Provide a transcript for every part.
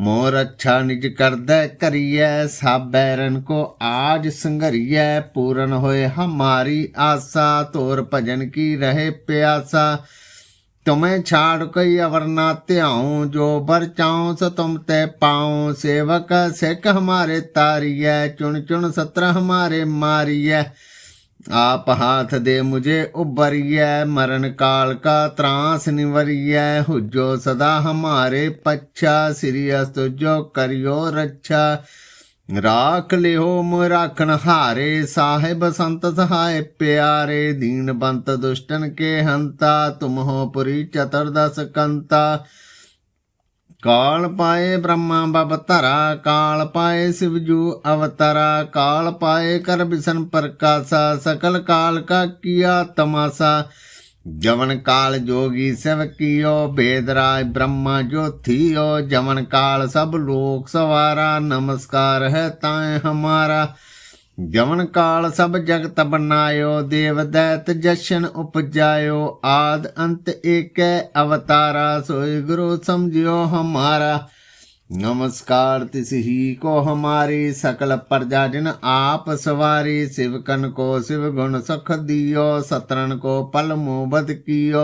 ਮੋਰ ਅੱਛਾ ਨਿਜ ਕਰਦੈ ਕਰੀਐ ਸਾਬੈਰਨ ਕੋ ਆਜ ਸੰਘਰੀਐ, ਪੂਰਨ ਹੋਏ ਹਮਾਰੀ ਆਸਾ, ਤੋਰ ਭਜਨ ਕੀ ਰਹੇ ਪਿਆਸਾ। ਤੁਮੇ ਛਾੜ ਕਈ ਅਵਰ ਨਾ ਧਿਆਉ, ਜੋ ਬਰ ਚਾਉ ਸ ਤੁਮ ਤੇ ਪਾਉ। ਸੇਵਕ ਸਿੱਖ ਹਮਾਰੇ ਤਾਰੀਐ, ਚੁਣ ਚੁਣ ਸਤਰ ਹਮਾਰੇ ਮਾਰੀਐ। ਆਪ ਹਾਥ ਦੇ ਮੁਝੇ ਉਬਰੀਐ ਮਰਨ ਕਾਲ ਕਾ ਤਰਾਸ ਨਿਵਰੀਐ, ਹੁਜੋ ਸਦਾ ਹਮਾਰੇ ਪੱਛਾ, ਸ੍ਰੀ ਅਸਤੁ ਕਰਿਓ ਰੱਛਾ। ਰਾਖ ਲਿਓ ਮੁ ਰਾਖਣ ਹਾਰੇ, ਸਾਹਿਬ ਸੰਤ ਸਹਾਇ ਪਿਆਰੇ, ਦੀਨ ਬੰਤ ਦੁਸ਼ਟਨ ਕੇ ਹੰਤਾ ਤੁਮ ਹੋ ਪੁਰੀ ਚਤੁਰਦਸ ਕੰਤਾ। ਕਾਲ ਪਾਏ ਬ੍ਰਹਮਾ ਬਬ ਧਰਾ, ਕਾਲ ਪਾਏ ਸਿਵਜੂ ਅਵਤਰਾ, ਕਾਲ ਪਾਏ ਕਰ ਬਿਸਨ ਪ੍ਰਕਾਸ਼ਾ, ਸਕਲ ਕਾਲ ਕਾ ਕੀਆ ਤਮਾਸਾ। ਜਵਨ ਕਾਲ ਜੋਗੀ ਸਭ ਕੀਓ ਬੇਦਰਾਜ ਬ੍ਰਹਮਾ ਜੋਥੀਓ ਜਵਨ ਕਾਲ ਸਭ ਲੋਕ ਸਵਾਰਾ, ਨਮਸਕਾਰ ਹੈ ਤਾਏ ਹਮਾਰਾ। ਜਵਨ ਕਾਲ ਸਭ ਜਗਤ ਬਨਾਇਓ ਦੇਵ ਦੈਤ ਜਸ਼ਨ ਉਪਜਾਇਓ ਆਦ ਅੰਤ ਏਕੈ ਅਵਤਾਰਾ ਸੋਈ ਗੁਰੂ ਸਮਝਿਓ ਹਮਾਰਾ नमस्कार तिस ही को हमारी सकल प्रजा जिन आप सवारी शिवकन को शिव गुण सुख दियो सतरन को पल मुबद कियो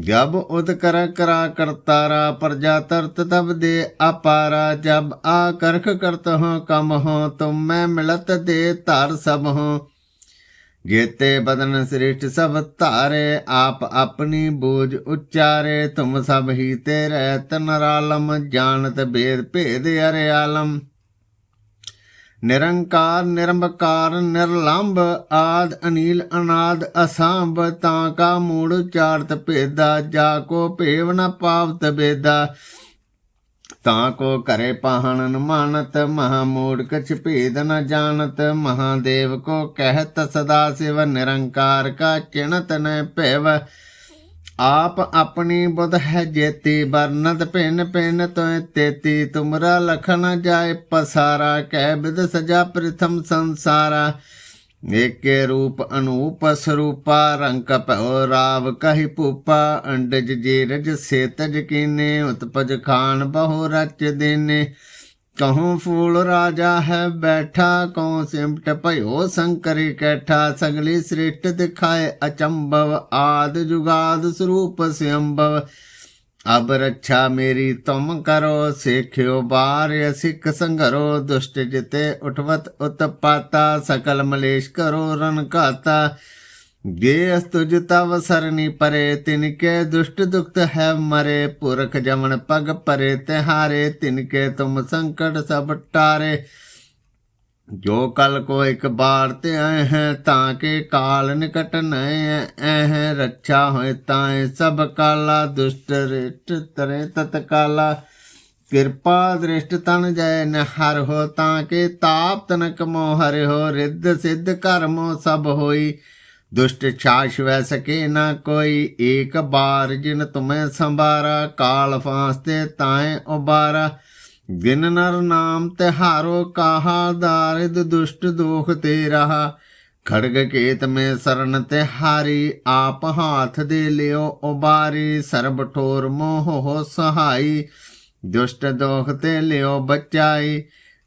ਜਬ ਉਦ ਕਰ ਕਰਾ ਕਰਤਾਰਾ, ਪ੍ਰਜਾ ਤਰਤ ਤਬ ਦੇ ਅਪਾਰਾ, ਜਬ ਆ ਕਰਖ ਕਰਤ ਹਾਂ ਕਮ ਹਾਂ, ਤੁਮ ਮੈਂ ਮਿਲਤ ਦੇ ਧਾਰ ਸਭ ਹਾਂ। ਗੇਤੇ ਬਦਨ ਸ੍ਰਿਸ਼ਟ ਸਭ ਧਾਰੇ, ਆਪ ਆਪਣੀ ਬੋਝ ਉਚਾਰੇ, ਤੁਮ ਸਭ ਹੀ ਤੇ ਤਨ ਰਾਲਮ ਜਾਣਤ ਭੇਦ ਭੇਦ ਅਰਿਆਲਮ ਨਿਰੰਕਾਰ ਨਿਰਮਕਾਰ ਨਿਰਲੰਭ ਆਦ, ਅਨੀਲ, ਅਨਾਦ, ਅਸਾਂਭ, ਤਾਂ ਕਾ ਮੂੜ ਚਾਰਤ ਭੇਦਾ, ਜਾ ਕੋ ਭੇਵ ਨ ਪਾਵਤ ਬੇਦਾ। ਤਾਂ ਕੋ ਕਰੇ ਪਾਹਣਨ ਮਾਨਤ, ਮਹਾ ਮੂੜ ਕਛ ਭੇਦ ਨ ਜਾਣਤ, ਮਹਾਦੇਵ ਕੋ ਕਹਿਤ, ਸਦਾ ਸਿਵ ਨਿਰੰਕਾਰ ਕਾ ਚਿਣਤ ਨ ਭੇਵ। ਆਪ ਆਪਣੀ ਬੁਧ ਹੈ ਜੇਤੀ ਬਰਨਤ ਪਿੰਨ ਪਿੰਨ ਤੋਇ ਤੇਤੀ। ਤੁਮਰਾ ਲਖਨ ਜਾਏ ਪਸਾਰਾ, ਕਹਿ ਬਿਦ ਸਜਾ ਪ੍ਰਥਮ ਸੰਸਾਰਾ। ਏਕੇ ਰੂਪ ਅਨੂਪ ਸਰੂਪਾ, ਰੰਗ ਭਉ ਰਾਵ ਕਹੀ ਭੂਪਾ। ਅੰਡਜ ਜੀਰਜ ਸੇਤਜ ਕੀਨੇ, ਉਤਪਜ ਖਾਨ ਬਹੁ ਰਚ ਦੇਨੇ। ਕਹੂੰ ਫੂਲ ਰਾਜਾ ਹੈ ਬੈਠਾ ਕਉ ਸਿਮਟ ਭਇਓ ਸੰਕਰੀ ਕੈਠਾ ਸਗਲੀ ਸ੍ਰਿਸ਼ਟ ਦਿਖਾਏ ਅਚੰਭਵ ਆਦ ਜੁਗਾਦ ਸਰੂਪ ਸਿਅੰਭਵ ਅਬ ਰੱਛਾ ਮੇਰੀ ਤੁਮ ਕਰੋ ਸੇਖਿਓ ਬਾਰ ਸਿੱਖ ਸੰਘਰੋ ਦੁਸ਼ਟ ਜਿਤੇ ਉਠਵਤ ਉਤਪਾਤਾ ਸਕਲ ਮਲੇਸ਼ ਕਰੋ ਰਨ ਘਾਤਾ ਗੇ ਅਸਤੁਜ ਤਵ ਸਰਨੀ ਪਰੇ, ਤਿਨਕੇ ਦੁਸ਼ਟ ਦੁਖਤ ਹੈ ਮਰੇ, ਪੁਰਖ ਜਮਨ ਪਗ ਪਰੇ, ਤਿਹਾਰੇ, ਤਿਨਕੇ ਤੁਮ ਸੰਕਟ ਸਭ ਟਾਰੇ। ਜੋ ਕਲ ਕੋ ਇੱਕ ਬਾਰ ਤੇ ਆਏ ਹੈ, ਤਾਂ ਕੇ ਕਾਲ ਨਿਕਟ ਨਏ ਐ ਰੱਛਾ ਹੋਏ ਤਾਂ ਸਭ ਕਾਲਾ ਦੁਸ਼ਟ ਰਿਟ ਤਰੇ ਤਤ ਕਾਲਾ ਕਿਰਪਾ ਦ੍ਰਿਸ਼ਟ ਤਨ ਜੈ ਨ ਹਰ ਹੋ, ਤਾਂ ਕੇ ਤਾਪ ਤਨਕ ਮੋ ਹਰਿ ਹੋ, ਰਿੱਧ ਸਿੱਧ ਕਰਮੋ ਸਭ ਹੋਈ। ਦੁਸ਼ਟ ਛਾਸ਼ ਵੈ ਸਕੇ ਨਾ ਕੋਈ, ਏਕ ਬਾਰ ਜਿਨ ਤੁਮੈ ਸੰਭਾਰਾ, ਕਾਲ ਫਾਸਤੇ ਤਾਏ ਉਬਾਰਾ। ਜਿਨ ਨਰ ਨਾਮ ਤਿਹਾਰੋ ਕਾਹਾ, ਦਾਰਿਦ ਦੁਸ਼ਟ ਦੋਖ ਤੇ ਰਹਾ। ਖੜਗ ਕੇਤ ਮੇ ਸਰਨ ਤਿਹਾਰੀ, ਆਪ ਹਾਥ ਦੇ ਲਿਓ ਉਬਾਰੀ। ਸਰਬ ਠੋਰ ਮੋਹ ਹੋ ਸਹਾਈ, ਦੁਸ਼ਟ ਦੋਖ ਤੇ ਲਿਓ ਬਚਾਈ।